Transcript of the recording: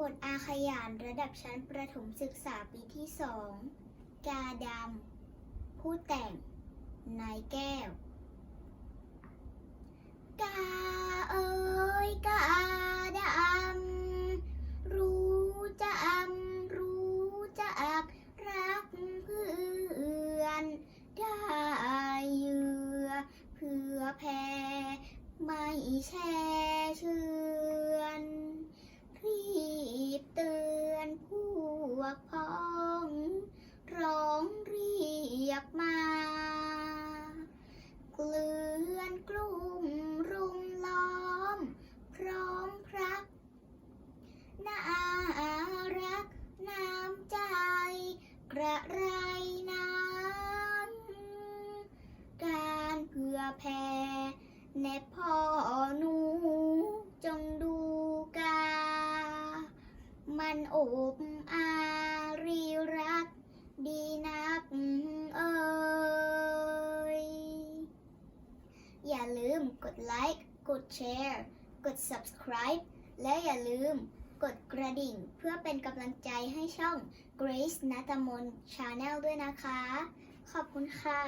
บทอาขยานระดับชั้นประถมศึกษาปีที่สองกาดำ ผู้แต่ง นายแก้ว กาเอ้ยกาดำ รู้จะอำรู้จะอัก รักเพื่อนได้เยือเพื่อแพ้ไม่แช่เชื่อน รีบเตือนพวกพ้อง ร้องเรียกมา เกลือนกลุ่มรุมล้อม พร้อมพรัก น่ารักน้ำใจ ก ระไรนั้นการเพื่อแผ่แน่พ่อหนู จงดูกา มันอบอารีรัก ดีนักเอ่ยอย่าลืมกดไลค์ กดแชร์ กด subscribe และอย่าลืม กดกระดิ่งเพื่อเป็นกำลังใจให้ช่อง Grace นัตมน Channel ด้วยนะคะ ขอบคุณค่ะ